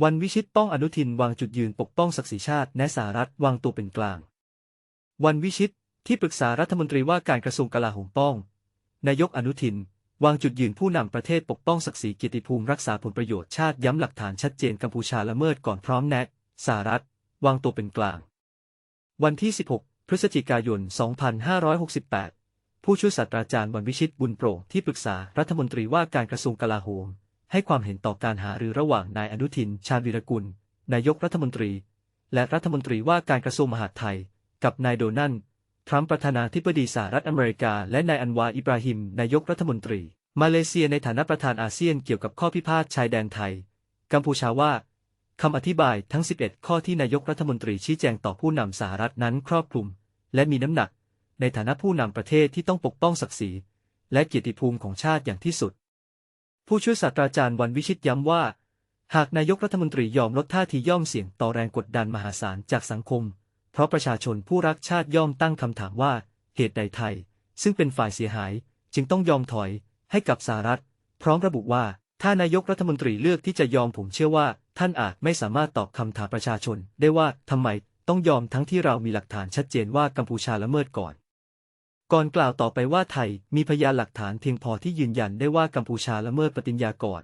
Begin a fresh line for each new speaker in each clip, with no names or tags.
วันวิชิตป้องอนุทินวางจุดยืนปกป้องศักดิ์ศรีชาติแนะสหรัฐวางตัวเป็นกลาง วันวิชิตที่ปรึกษารัฐมนตรีว่าการกระทรวงกลาโหมป้อง นายกอนุทิน วางจุดยืนผู้นำประเทศปกป้องศักดิ์ศรีเกียรติภูมิรักษาผลประโยชน์ชาติย้ำหลักฐานชัดเจนกัมพูชาละเมิดก่อนพร้อมแนะสหรัฐ วางตัวเป็นกลาง วันที่ 16 พฤศจิกายน 2568 ผู้ช่วยศาสตราจารย์วันวิชิตบุญโปร่งที่ปรึกษารัฐมนตรีว่าการกระทรวงกลาโหม ให้ความเห็นต่อการหารือระหว่างนายอนุทิน ชาญวีรกุล นายกรัฐมนตรี และรัฐมนตรีว่าการกระทรวงมหาดไทย กับนายโดนัลด์ทรัมป์ประธานาธิบดีสหรัฐอเมริกา และนายอันวาอิบราฮิม นายกรัฐมนตรี มาเลเซียในฐานะประธานอาเซียนเกี่ยวกับข้อพิพาทชายแดนไทย กัมพูชาว่าคำอธิบายทั้ง 11 ข้อที่นายกรัฐมนตรีชี้แจงต่อผู้นำสหรัฐนั้นครอบคลุม และมีน้ำหนัก ในฐานะผู้นำประเทศที่ต้องปกป้องศักดิ์ศรีและเกียรติภูมิของชาติอย่างที่สุด ผู้ช่วยศาสตราจารย์วันวิชิตย้ำว่า หากนายกรัฐมนตรียอมลดท่าทีย่อมเสี่ยงต่อแรงกดดันมหาศาลจากสังคม เพราะประชาชนผู้รักชาติย่อมตั้งคำถามว่าเหตุใดไทย ซึ่งเป็นฝ่ายเสียหาย จึงต้องยอมถอยให้กับสหรัฐ พร้อมระบุว่า ถ้านายกรัฐมนตรีเลือกที่จะยอมผมเชื่อว่า ท่านอาจไม่สามารถตอบคำถามประชาชน ได้ว่าทำไมต้องยอมทั้งที่เรามีหลักฐานชัดเจนว่ากัมพูชาละเมิดก่อน ก่อนกล่าวต่อไปว่าไทยมีพยานหลักฐานเพียงพอที่ยืนยันได้ว่ากัมพูชาละเมิดปฏิญญาก่อน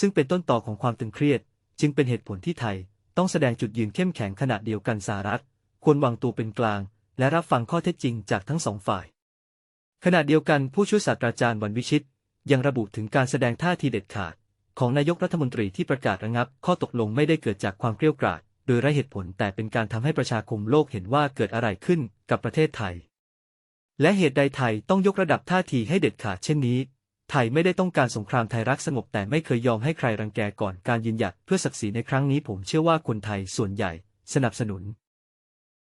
ซึ่งเป็นต้นต่อของความตึงเครียด จึงเป็นเหตุผลที่ไทย ต้องแสดงจุดยืนเข้มแข็งขณะเดียวกันสหรัฐ ควรวางตัวเป็นกลาง และรับฟังข้อเท็จจริงจากทั้งสองฝ่าย ขณะเดียวกันผู้ช่วยศาสตราจารย์วันวิชิต ยังระบุถึงการแสดงท่าทีเด็ดขาด ของนายกรัฐมนตรีที่ประกาศระงับ ข้อตกลงไม่ได้เกิดจากความเกลี้ยกล่อมโดยไร้เหตุผลแต่เป็นการทำให้ประชาคมโลกเห็นว่าเกิดอะไรขึ้นกับประเทศไทย และเหตุใดไทยต้องยกระดับท่าทีให้เด็ดขาดเช่นนี้ ไทยไม่ได้ต้องการสงครามไทยรักสงบแต่ไม่เคยยอมให้ใครรังแกก่อนการยืนหยัดเพื่อศักดิ์ศรีในครั้งนี้ผมเชื่อว่าคนไทยส่วนใหญ่ สนับสนุน